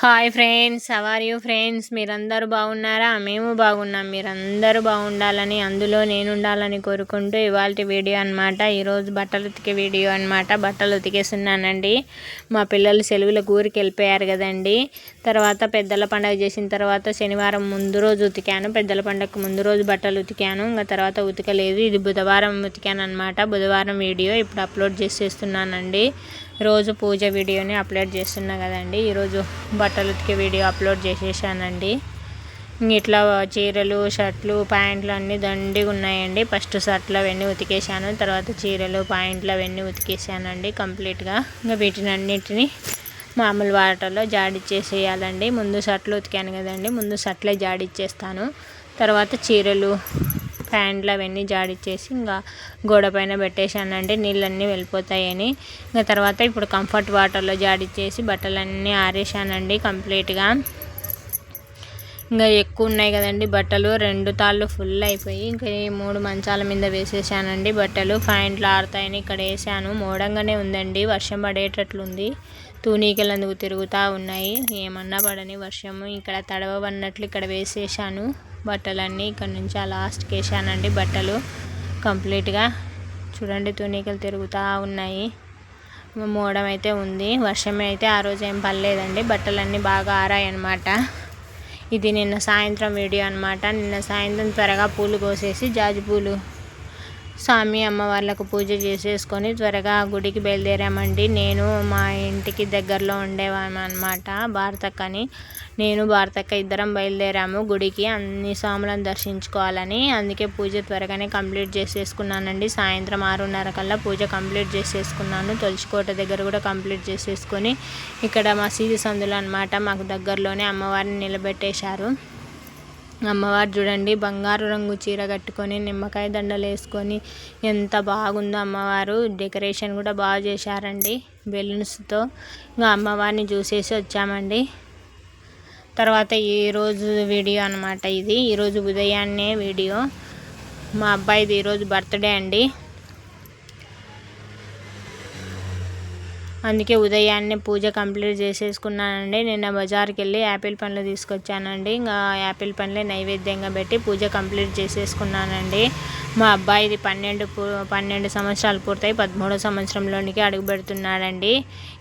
Hi friends సవార్ you friends మీరందరూ బాగున్నారా? మేము బాగున్నాం. మీరందరూ బాగుండాలని అందులో నేను ఉండాలని కోరుకుంటూ ఇవాళ వీడియో అనమాట ఈరోజు బట్టలు ఉతికే వీడియో అనమాట బట్టలు ఉతికేస్తున్నానండి. మా పిల్లలు సెలవులకు ఊరికి వెళ్ళిపోయారు కదండి. తర్వాత పెద్దల పండుగ చేసిన తర్వాత శనివారం ముందు రోజు ఉతికాను. పెద్దల పండుగకు ముందు రోజు బట్టలు ఉతికాను. ఇంకా తర్వాత ఉతకలేదు. ఇది బుధవారం ఉతికాను అనమాట బుధవారం వీడియో ఇప్పుడు అప్లోడ్ చేసేస్తున్నానండి. రోజు పూజ వీడియోని అప్లోడ్ చేస్తున్నా కదండి. ఈరోజు బట్టలు ఉతికే వీడియో అప్లోడ్ చేసేసానండి. ఇట్లా చీరలు షర్ట్లు ప్యాంట్లు అన్నీ దండిగా ఉన్నాయండి. ఫస్ట్ షర్ట్లు అవన్నీ ఉతికేసాను. తర్వాత చీరలు ప్యాంట్లు అవన్నీ ఉతికేసానండి కంప్లీట్గా. ఇంకా వీటిని అన్నిటిని మామూలు వాటర్లో జాడిచ్చేసేయాలండి ముందు షర్ట్లు ఉతికాను కదండి. ముందు షర్ట్లే జాడిచ్చేస్తాను తర్వాత చీరలు ప్యాంట్లు అవన్నీ జాడిచ్చేసి ఇంకా గోడ పైన పెట్టేశానండి నీళ్ళన్నీ వెళ్ళిపోతాయని. ఇంకా తర్వాత ఇప్పుడు కంఫర్ట్ వాటర్లో జాడిచ్చేసి బట్టలన్నీ ఆరేసానండి కంప్లీట్గా. ఇంకా ఎక్కువ ఉన్నాయి కదండి బట్టలు. రెండు తాళ్ళు ఫుల్ అయిపోయి ఇంకా ఈ మూడు మంచాల మీద వేసేసానండి బట్టలు. ఫ్యాంట్లు ఆరుతాయని ఇక్కడ వేసాను మోడంగానే ఉందండి. వర్షం పడేటట్లుంది. తూనీకలు అందుకు తిరుగుతూ ఉన్నాయి. ఏమన్నా పడని వర్షము. ఇక్కడ తడవన్నట్లు ఇక్కడ వేసేసాను. బట్టలన్నీ ఇక్కడ నుంచి ఆ లాస్ట్కి వేసానండి బట్టలు. కంప్లీట్గా చూడండి తునీకలు తిరుగుతూ ఉన్నాయి. మోడం అయితే ఉంది. వర్షం అయితే ఆ రోజు ఏం పర్లేదండి బట్టలన్నీ బాగా ఆరాయన్నమాట ఇది నిన్న సాయంత్రం వీడియో అనమాట నిన్న సాయంత్రం త్వరగా పూలు కోసేసి జాజి పూలు స్వామి అమ్మవార్లకు పూజ చేసేసుకొని త్వరగా గుడికి బయలుదేరామండి. నేను మా ఇంటికి దగ్గరలో ఉండేవాము అనమాట భారతక్కని నేను భారతక్క ఇద్దరం బయలుదేరాము గుడికి. అన్ని స్వాములను దర్శించుకోవాలని అందుకే పూజ త్వరగానే కంప్లీట్ చేసేసుకున్నానండి. సాయంత్రం ఆరున్నర కల్లా పూజ కంప్లీట్ చేసేసుకున్నాను. తులసికోట దగ్గర కూడా కంప్లీట్ చేసేసుకొని ఇక్కడ మసీదు సందులు అనమాట మాకు దగ్గరలోనే అమ్మవారిని నిలబెట్టేశారు. అమ్మవారు చూడండి బంగారు రంగు చీర కట్టుకొని నిమ్మకాయ దండలు వేసుకొని ఎంత బాగుందో అమ్మవారు. డెకరేషన్ కూడా బాగా చేశారండి బెలూన్స్తో. ఇంకా అమ్మవారిని చూసేసి వచ్చామండి. తర్వాత ఈరోజు వీడియో అనమాట ఇది. ఈరోజు ఉదయాన్నే వీడియో. మా అబ్బాయిది ఈరోజు బర్త్డే అండి. అందుకే ఉదయాన్నే పూజ కంప్లీట్ చేసేసుకున్నానండి. నిన్న బజార్కి వెళ్ళి యాపిల్ పండ్లు తీసుకొచ్చానండి. ఇంకా యాపిల్ పండ్లే నైవేద్యంగా పెట్టి పూజ కంప్లీట్ చేసేసుకున్నానండి. మా అబ్బాయిది పన్నెండు పన్నెండు సంవత్సరాలు పూర్తయి పదమూడో సంవత్సరంలోనికి అడుగు పెడుతున్నాడండి.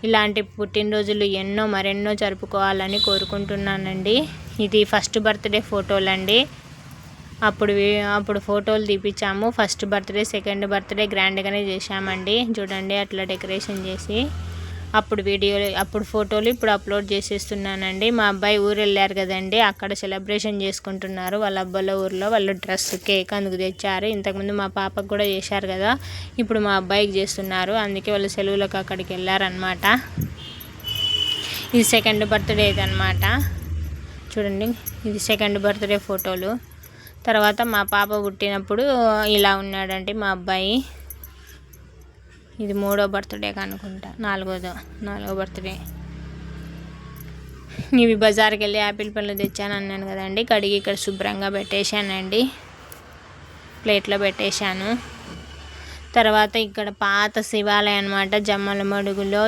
ఇలాంటి పుట్టినరోజులు ఎన్నో మరెన్నో జరుపుకోవాలని కోరుకుంటున్నానండి. ఇది ఫస్ట్ బర్త్డే ఫోటోలండి. అప్పుడు అప్పుడు ఫోటోలు తీపిచ్చాము. ఫస్ట్ బర్త్డే సెకండ్ బర్త్డే గ్రాండ్గానే చేశామండి. చూడండి అట్లా డెకరేషన్ చేసి. అప్పుడు వీడియోలు అప్పుడు ఫోటోలు ఇప్పుడు అప్లోడ్ చేసేస్తున్నానండి. మా అబ్బాయి ఊరు వెళ్ళారు కదండి అక్కడ సెలబ్రేషన్ చేసుకుంటున్నారు. వాళ్ళ అబ్బాయిల ఊరిలో వాళ్ళు డ్రెస్ కేక్ అందుకు తెచ్చారు. ఇంతకుముందు మా పాపకు కూడా చేశారు కదా ఇప్పుడు మా అబ్బాయికి చేస్తున్నారు. అందుకే వాళ్ళు సెలవులకు అక్కడికి వెళ్ళారనమాట ఇది సెకండ్ బర్త్డే అనమాట చూడండి ఇది సెకండ్ బర్త్డే ఫోటోలు. తర్వాత మా పాప పుట్టినప్పుడు ఇలా ఉన్నాడండి మా అబ్బాయి. ఇది మూడో బర్త్డే అనుకుంటా నాలుగోదో నాలుగో బర్త్డే. ఇవి బజార్కి వెళ్ళి యాపిల్ పళ్ళు తెచ్చాను అన్నాను కదండి. కడిగి ఇక్కడ శుభ్రంగా పెట్టేశానండి. ప్లేట్లో పెట్టేశాను. తర్వాత ఇక్కడ పాత శివాలయం అనమాట జమ్మల మడుగులో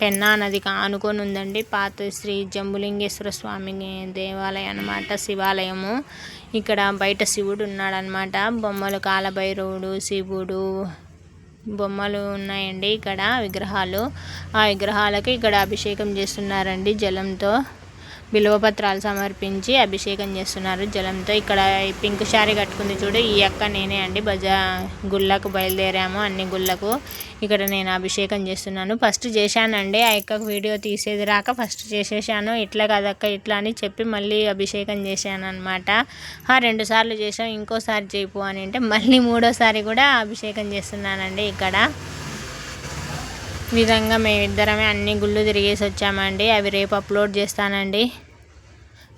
పెన్నా నది ఆనుకొని ఉందండి. పాత శ్రీ జంబులింగేశ్వర స్వామి దేవాలయం అనమాట శివాలయము. ఇక్కడ బయట శివుడు ఉన్నాడనమాట బొమ్మలు కాలభైరవుడు శివుడు బొమ్మలు ఉన్నాయండి ఇక్కడ విగ్రహాలు. ఆ విగ్రహాలకి ఇక్కడ అభిషేకం చేస్తున్నారండి జలంతో. బిల్వపత్రాలు సమర్పించి అభిషేకం చేస్తున్నారు జలంతో. ఇక్కడ పింక్ శారీ కట్టుకుంది చూడు. ఈ అక్క నేనే అండి. బజా గుళ్ళకు బయలుదేరాము అన్ని గుళ్ళకు. ఇక్కడ నేను అభిషేకం చేస్తున్నాను. ఫస్ట్ చేశానండి. ఆ అక్కకు వీడియో తీసేది రాక ఫస్ట్ చేసేసాను. ఇట్లా కదక్క ఇట్లా అని చెప్పి మళ్ళీ అభిషేకం చేశాను అనమాట రెండు సార్లు చేసాం ఇంకోసారి చేయిపో అని అంటే మళ్ళీ మూడోసారి కూడా అభిషేకం చేస్తున్నానండి ఇక్కడ. విధంగా మేమిద్దరమే అన్ని గుళ్ళు తిరిగేసి వచ్చామండి. అవి రేపు అప్లోడ్ చేస్తానండి.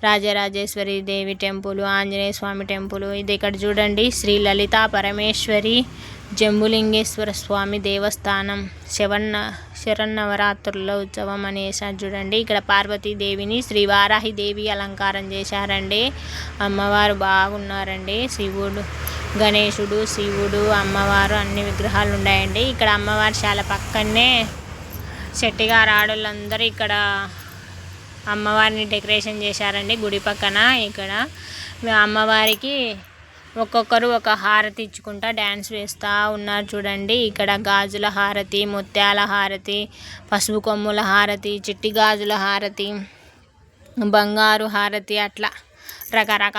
Rajarajeshwari Devi temple Anjaneya Swami temple. ఇది ఇక్కడ చూడండి శ్రీ లలిత పరమేశ్వరి జంబులింగేశ్వర స్వామి దేవస్థానం. శవన్న శరన్నవరాత్రుల ఉత్సవం అనేసి చూడండి. ఇక్కడ పార్వతీదేవిని శ్రీ దేవి అలంకారం చేశారండి. అమ్మవారు బాగున్నారండి. శివుడు గణేశుడు శివుడు అమ్మవారు అన్ని విగ్రహాలు ఉన్నాయండి ఇక్కడ అమ్మవారి చాలా పక్కనే శెట్టిగారు ఆడోళ్ళందరూ ఇక్కడ అమ్మవారిని డెకరేషన్ చేశారండి గుడి పక్కన ఇక్కడ. అమ్మవారికి ఒక్కొక్కరు ఒక హారతి ఇచ్చుకుంటా డ్యాన్స్ వేస్తూ ఉన్నారు చూడండి. ఇక్కడ గాజుల హారతి ముత్యాల హారతి పసుపు కొమ్ముల హారతి చిట్టి గాజుల హారతి బంగారు హారతి అట్లా రకరకాల